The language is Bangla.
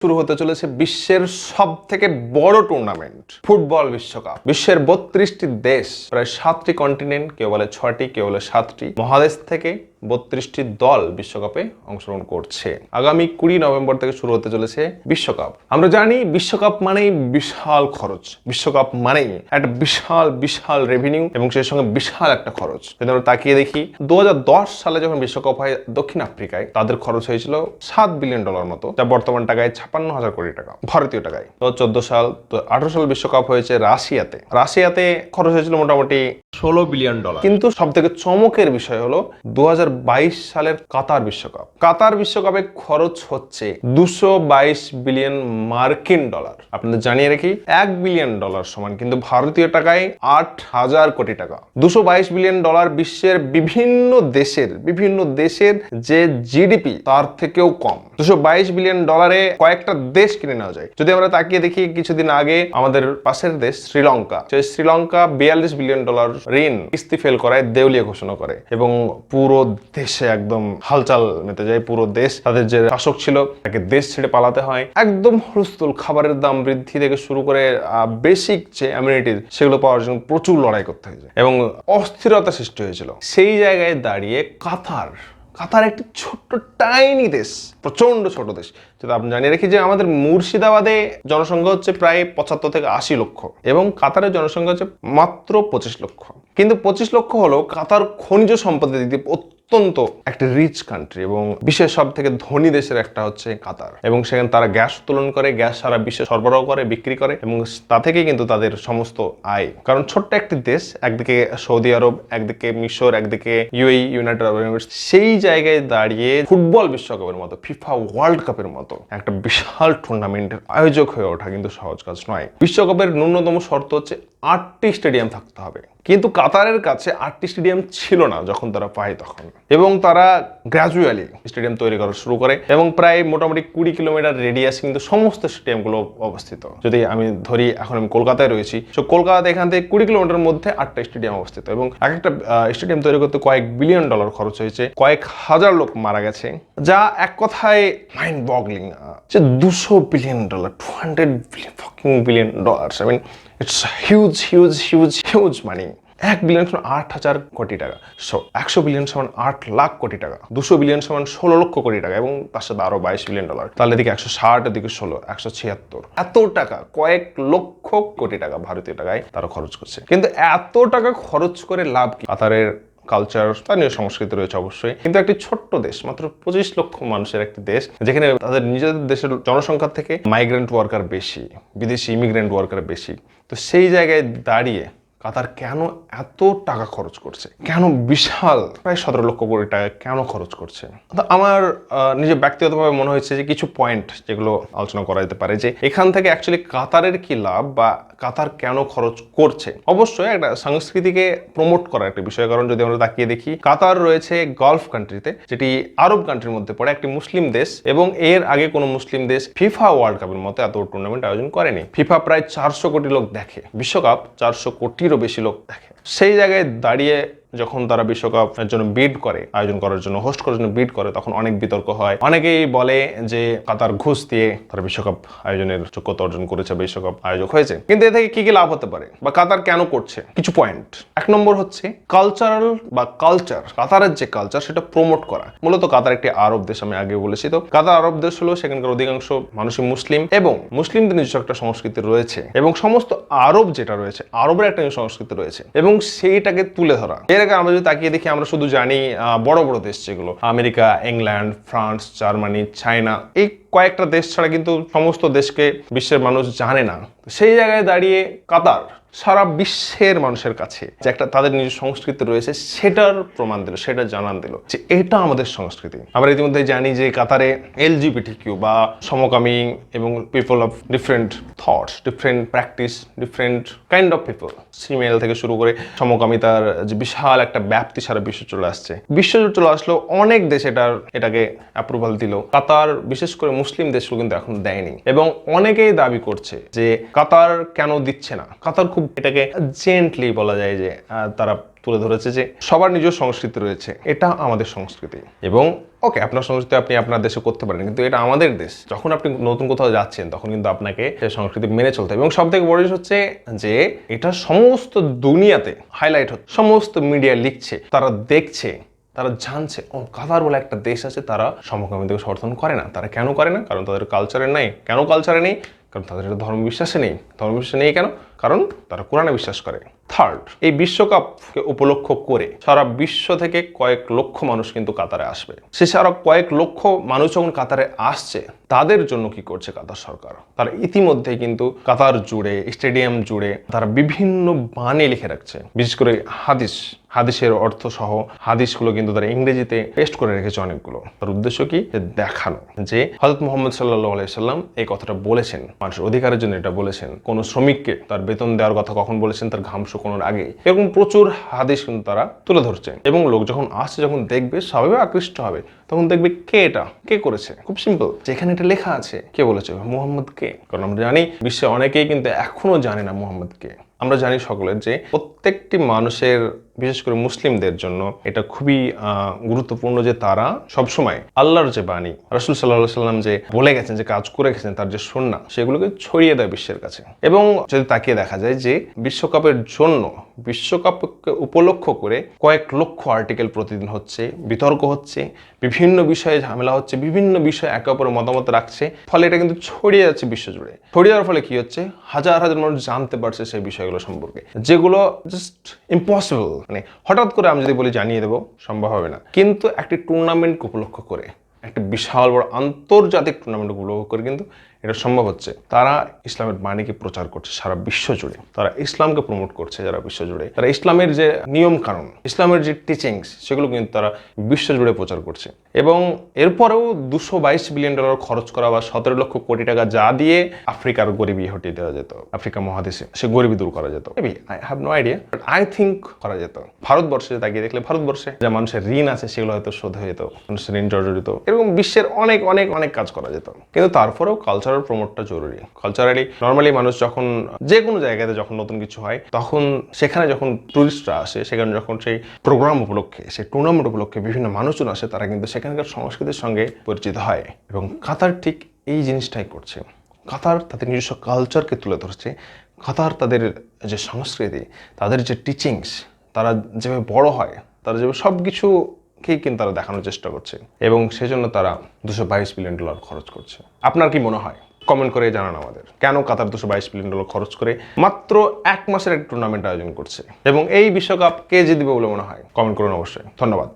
শুরু হতে চলেছে বিশ্বের সব থেকে বড় টুর্নামেন্ট ফুটবল বিশ্বকাপ। বিশ্বের বত্রিশটি দেশ, প্রায় সাতটি কন্টিনেন্ট কেউ বলে ছটি কেউ বলে সাতটি মহাদেশ থেকে বত্রিশটি দল বিশ্বকাপে অংশগ্রহণ করছে। আগামী কুড়ি নভেম্বর থেকে শুরু হতে চলেছে বিশ্বকাপ। আমরা জানি বিশ্বকাপ মানেই বিশাল খরচ। বিশ্বকাপ মানেই একটা বিশাল বিশাল রেভিনিউ এবং সেই সঙ্গে বিশাল একটা খরচ। যদি আমরা তাকিয়ে দেখি দু হাজার দশ সালে যখন বিশ্বকাপ হয় দক্ষিণ আফ্রিকায় তাদের খরচ হয়েছিল সাত বিলিয়ন ডলার মতো যা বর্তমান টাকায় ছাপান্ন হাজার কোটি টাকা ভারতীয় টাকায়। তো চোদ্দ সাল তো আঠারো সাল বিশ্বকাপ হয়েছে রাশিয়াতে। রাশিয়াতে খরচ হয়েছিল মোটামুটি ষোলো বিলিয়ন ডলার কিন্তু সব থেকে চমকের বিষয় হলো দু সালের কাতার বিশ্বকাপ। কাতার বিশ্বকাপে খরচ হচ্ছে দুশো বিলিয়ন মার্কিন ডলার। আপনাদের জানিয়ে রাখি, এক বিলিয়ন ডলার সমান, কিন্তু ভারতীয় টাকায় আট হাজার কোটি টাকা। দুশো বিলিয়ন ডলার বিশ্বের বিভিন্ন দেশের বিভিন্ন দেশের যে জিডিপি, তার থেকেও কম। দুশো বিলিয়ন ডলারে কয়েকটা দেশ কিনে নেওয়া যায়। যদি আমরা তাকিয়ে দেখি, কিছুদিন আগে আমাদের পাশের দেশ শ্রীলঙ্কা, সেই শ্রীলঙ্কা বিয়াল্লিশ বিলিয়ন ডলার ঋণ কিস্তি ফেল করায় দেউলিয়া ঘোষণা করে এবং পুরো দেশে একদম হালচাল মেতে যায়, পুরো দেশ তাদের যে শাসক ছিল তাকে দেশ ছেড়ে পালাতে হয়। একদম হুলস্থুল খাবারের দাম বৃদ্ধি থেকে শুরু করে বেসিক যে অ্যামিউনিটিস সেগুলো পাওয়ার জন্য প্রচুর লড়াই করতে হয়েছে এবং অস্থিরতা সৃষ্টি হয়েছিল। সেই জায়গায় দাঁড়িয়ে কাতার কাতার একটি ছোট্ট টাইনি দেশ প্রচণ্ড ছোট দেশ। যেটা আপনি জানিয়ে রাখি যে আমাদের মুর্শিদাবাদে জনসংখ্যা হচ্ছে প্রায় পঁচাত্তর থেকে আশি লক্ষ এবং কাতারের জনসংখ্যা হচ্ছে মাত্র পঁচিশ লক্ষ। কিন্তু পঁচিশ লক্ষ হলো কাতার খনিজ সম্পদের দিক দিয়ে অত্যন্ত একটা রিচ কান্ট্রি এবং বিশ্বের সব থেকে ধনী দেশের একটা হচ্ছে কাতার। এবং সেখানে তারা গ্যাস উত্তোলন করে, গ্যাস সারা বিশ্বে সরবরাহ করে, বিক্রি করে এবং তা থেকেই কিন্তু তাদের সমস্ত আয়। কারণ ছোট্ট একটি দেশ, একদিকে সৌদি আরব, একদিকে মিশর, একদিকে ইউএই ইউনাইটেড আরব এমিরেটস সেই জায়গায় দাঁড়িয়ে ফুটবল বিশ্বকাপের মতো ফিফা ওয়ার্ল্ড কাপের মতো একটা বিশাল টুর্নামেন্টের আয়োজক হয়ে ওঠা কিন্তু সহজ কাজ নয়। বিশ্বকাপের ন্যূনতম শর্ত হচ্ছে আটটি স্টেডিয়াম থাকতে হবে। কিন্তু কাতারের কাছে আটটি স্টেডিয়াম ছিল না যখন তারা পায় তখন। এবং তারা গ্র্যাজুয়ালি স্টেডিয়াম তৈরি করা শুরু করে এবং প্রায় মোটামুটি কুড়ি কিলোমিটার রেডিয়াস কিন্তু সমস্ত স্টেডিয়ামগুলো অবস্থিত। যদি আমি ধরি, এখন আমি কলকাতায় রয়েছি, তো কলকাতাতে এখান থেকে কুড়ি কিলোমিটার মধ্যে আটটা স্টেডিয়াম অবস্থিত এবং এক একটা স্টেডিয়াম তৈরি করতে কয়েক বিলিয়ন ডলার খরচ হয়েছে। কয়েক হাজার লোক মারা গেছে, যা এক কথায় মাইন্ড বগলিং যে দুশো billion dollar two hundred billion billion dollar I mean it's huge huge huge huge money এক বিলিয়ন সমান আট হাজার কোটি টাকা। একশো বিলিয়ন সমান আট লাখ কোটি টাকা। দুশো বিলিয়ন সমান ষোলো লক্ষ কোটি টাকা এবং তার সাথে আরও বাইশ বিলিয়ন ডলার তাহলে দিকে একশো ষাট দিকে ষোলো, একশো ছিয়াত্তর। এত টাকা, কয়েক লক্ষ কোটি টাকা ভারতীয় টাকায় তারা খরচ করছে। কিন্তু এত টাকা খরচ করে লাভ কি? কাতারের কালচার স্থানীয় সংস্কৃতি রয়েছে অবশ্যই। কিন্তু একটি ছোট্ট দেশ, মাত্র পঁচিশ লক্ষ মানুষের একটি দেশ, যেখানে তাদের নিজেদের দেশের জনসংখ্যা থেকে মাইগ্রেন্ট ওয়ার্কার বেশি, বিদেশি ইমিগ্রেন্ট ওয়ার্কার বেশি। তো সেই জায়গায় দাঁড়িয়ে কাতার কেন এত টাকা খরচ করছে? কেন বিশাল, প্রায় সতেরো লক্ষ কোটি টাকা কেন খরচ করছে? তো আমার নিজের ব্যক্তিগতভাবে মনে হয়েছে যে কিছু পয়েন্ট যেগুলো আলোচনা করা যেতে পারে যে এখান থেকে অ্যাকচুয়ালি কাতারের কি লাভ বা কাতার কেন খরচ করছে? অবশ্যই একটা সংস্কৃতিকে প্রমোট করার একটা বিষয়, কারণ যদি আমরা তাকিয়ে দেখি, কাতার রয়েছে গলফ কান্ট্রিতে যেটি আরব কান্ট্রির মধ্যে পড়ে, একটি মুসলিম দেশ, এবং এর আগে কোনো মুসলিম দেশ ফিফা ওয়ার্ল্ড কাপের মতো এত টুর্নামেন্ট আয়োজন করেনি। ফিফা প্রায় চারশো কোটি লোক দেখে, বিশ্বকাপ চারশো কোটিরও বেশি লোক দেখে। সেই জায়গায় দাঁড়িয়ে যখন তারা বিশ্বকাপের জন্য বিড করে, আয়োজন করার জন্য হোস্ট করার জন্য বিড করে, তখন অনেক বিতর্ক হয়। অনেকেই বলে যে কাতার ঘুষ দিয়ে তারা বিশ্বকাপ আয়োজনের যোগ্যতা অর্জন করেছে, বিশ্বকাপ আয়োজক হয়েছে। কিন্তু এ থেকে কি কি লাভ হতে পারে? বা কাতার কেন করছে? কিছু পয়েন্ট এক নম্বর হচ্ছে কালচারাল বা কালচার কাতারের যে কালচার সেটা প্রমোট করা। মূলত কাতার একটি আরব দেশ, আমি আগে বলেছি তো। কাতার আরব দেশ হলো সেখানকার অধিকাংশ মানুষই মুসলিম এবং মুসলিমদের নিজস্ব একটা সংস্কৃতি রয়েছে এবং সমস্ত আরব যেটা রয়েছে, আরবের একটা সংস্কৃতি রয়েছে এবং সেইটাকে তুলে ধরা। এর আগে আমরা যদি তাকিয়ে দেখি, আমরা শুধু জানি বড় বড় দেশ যেগুলো, America, England, France, Germany, China, এই কয়েকটা দেশ ছাড়া কিন্তু সমস্ত দেশকে বিশ্বের মানুষ জানে না। সেই জায়গায় দাঁড়িয়ে কাতার সারা বিশ্বের মানুষের কাছে যে একটা তাদের নিজের সংস্কৃতি রয়েছে, সেটার প্রমাণ দিল সেটা জানান দিল যে এটা আমাদের সংস্কৃতি। আমরা ইতিমধ্যে জানি যে কাতারে এলজিবিটি কিউ বা সমকামী এবং people of different thoughts different practice different kind of people shemale থেকে শুরু করে সমকামিতার যে বিশাল একটা ব্যাপ্তি সারা বিশ্ব চলে আসছে। বিশ্ব চলে আসলো অনেক দেশ এটার, এটাকে অ্যাপ্রুভাল দিল। কাতার, বিশেষ করে মুসলিম দেশগুলো কিন্তু এখন দেয়নি। এবং অনেকেই দাবি করছে যে কাতার কেন দিচ্ছে না? কাতার খুব এটাকে জেন্টলি বলা যায় যে তারা তুলে ধরেছে যে সবার নিজস্ব সংস্কৃতি রয়েছে, এটা আমাদের সংস্কৃতি। এবং ওকে আপনার সংস্কৃতি আপনি আপনার দেশে করতে পারেন, কিন্তু এটা আমাদের দেশ। যখন আপনি নতুন কোথাও যাচ্ছেন, তখন কিন্তু আপনাকে সংস্কৃতি মেনে চলতে হবে। এবং সব থেকে বড় হচ্ছে যে, এটা সমস্ত দুনিয়াতে হাইলাইট হচ্ছে, সমস্ত মিডিয়া লিখছে, তারা দেখছে, তারা জানছে, ও কাতার বলে একটা দেশ আছে, তারা সমকামীদেরকে সমর্থন করে না। তারা কেন করে না? কারণ তাদের কালচারে নেই। কেন কালচারে নেই? কারণ তাদের এটা ধর্ম বিশ্বাসে নেই। ধর্ম বিশ্বাসে নেই কেন? কারণ তারা কোরআনে বিশ্বাস করে। থার্ড এই বিশ্বকাপকে উপলক্ষ করে সারা বিশ্ব থেকে কয়েক লক্ষ মানুষ কিন্তু কাতারে আসবে। সে সারা কয়েক লক্ষ মানুষ যখন কাতারে আসছে, তাদের জন্য কি করছে কাতার সরকার? তারা ইতিমধ্যে কিন্তু কাতার জুড়ে, স্টেডিয়াম জুড়ে তারা বিভিন্ন বাণী লিখে রাখছে। বিশেষ করে হাদিস, হাদিসের অর্থ সহ হাদিসগুলো কিন্তু তারা ইংরেজিতে পেস্ট করে রেখেছে অনেকগুলো। তার উদ্দেশ্য কি? যে দেখানো। যে হজরত মোহাম্মদ সাল্লাহ আলাইসাল্লাম এই কথাটা বলেছেন। মানুষের অধিকারের জন্য এটা বলেছেন। কোনো শ্রমিককে তার বেতন দেওয়ার কথা কখন বলেছেন তার ঘাম শুকোনোর আগে। এরকম প্রচুর হাদিস কিন্তু তারা তুলে ধরছে এবং লোক যখন আসছে, যখন দেখবে স্বাভাবিক আকৃষ্ট হবে, তখন দেখবে কে এটা? কে করেছে? খুব সিম্পল যেখানে এটা লেখা আছে, কে বলেছে? মোহাম্মদ কে? কারণ আমরা জানি, বিশ্বে অনেকেই কিন্তু এখনও জানে না মোহাম্মদ কে। আমরা জানি সকলের যে প্রত্যেকটি মানুষের বিশেষ করে মুসলিমদের জন্য এটা খুবই গুরুত্বপূর্ণ যে তারা সবসময় আল্লাহর যে বাণী, রসুল সাল্লাহ সাল্লাম যে বলে গেছেন, যে কাজ করে গেছেন, তার যে সন্না সেগুলোকে ছড়িয়ে দেয় বিশ্বের কাছে। এবং যদি তাকিয়ে দেখা যায় যে বিশ্বকাপের জন্য বিশ্বকাপকে উপলক্ষ করে কয়েক লক্ষ আর্টিকেল প্রতিদিন হচ্ছে, বিতর্ক হচ্ছে, বিভিন্ন বিষয়ে ঝামেলা হচ্ছে, বিভিন্ন বিষয়ে একে অপরের মতামত রাখছে, ফলে এটা কিন্তু ছড়িয়ে যাচ্ছে বিশ্বজুড়ে। ছড়িয়ে যাওয়ার ফলে কি হচ্ছে? হাজার হাজার মানুষ জানতে পারছে সেই বিষয়গুলো সম্পর্কে, যেগুলো জাস্ট ইম্পসিবল মানে হঠাৎ করে আমি যদি বলি জানিয়ে দেবো, সম্ভব হবে না। কিন্তু একটি টুর্নামেন্ট উপলক্ষ করে, একটা বিশাল বড় আন্তর্জাতিক টুর্নামেন্ট উপলক্ষ করে কিন্তু এটা সম্ভব হচ্ছে। তারা ইসলামের বাণীকে প্রচার করছে সারা বিশ্ব জুড়ে। তারা ইসলামকে প্রমোট করছে যারা বিশ্ব জুড়ে। তারা ইসলামের যে নিয়ম কানুন ইসলামের যে টিচিংস সেগুলো কিন্তু তারা বিশ্ব জুড়ে প্রচার করছে। এবং এরপরেও দুশো বাইশ বিলিয়ন ডলার খরচ করা বা সতেরো লক্ষ কোটি টাকা যা দিয়ে আফ্রিকার গরিবী হটিয়ে দেওয়া যেত, আফ্রিকা মহাদেশে সে গরিবী দূর করা যেত। I have no idea but I think করা যেত। ভারতবর্ষে তাকিয়ে দেখলে ভারতবর্ষে যে মানুষের ঋণ আছে সেগুলো হয়তো শোধ হয়ে যেত, মানুষের ঋণ জর্জরিত। এরকম বিশ্বের অনেক অনেক অনেক কাজ করা যেত। কিন্তু তারপরেও কালচারাল প্রমোটটা জরুরি। কালচারালি নর্মালি মানুষ যখন যে কোনো জায়গাতে যখন নতুন কিছু হয়, তখন সেখানে যখন টুরিস্টরা আসে, সেখানে যখন সেই প্রোগ্রাম উপলক্ষে, সেই টুর্নামেন্ট উপলক্ষে বিভিন্ন মানুষজন আসে, তারা কিন্তু সেখানকার সংস্কৃতির সঙ্গে পরিচিত হয় এবং কাতার ঠিক এই জিনিসটাই করছে। কাতার তাদের নিজস্ব কালচারকে তুলে ধরছে। কাতার তাদের যে সংস্কৃতি, তাদের যে টিচিংস তারা যেভাবে বড় হয়, তারা যেভাবে সব কিছুকেই কিন্তু তারা দেখানোর চেষ্টা করছে এবং সেজন্য তারা দুশো বাইশ বিলিয়ন ডলার খরচ করছে। আপনার কি মনে হয়? কমেন্ট করে জানান আমাদের। কেন কাতার দুশো বাইশ বিলিয়ন ডলার খরচ করে মাত্র এক মাসের এক টুর্নামেন্ট আয়োজন করছে? এবং এই বিশ্বকাপ কে জিতবে বলে মনে হয়? কমেন্ট করুন অবশ্যই। ধন্যবাদ।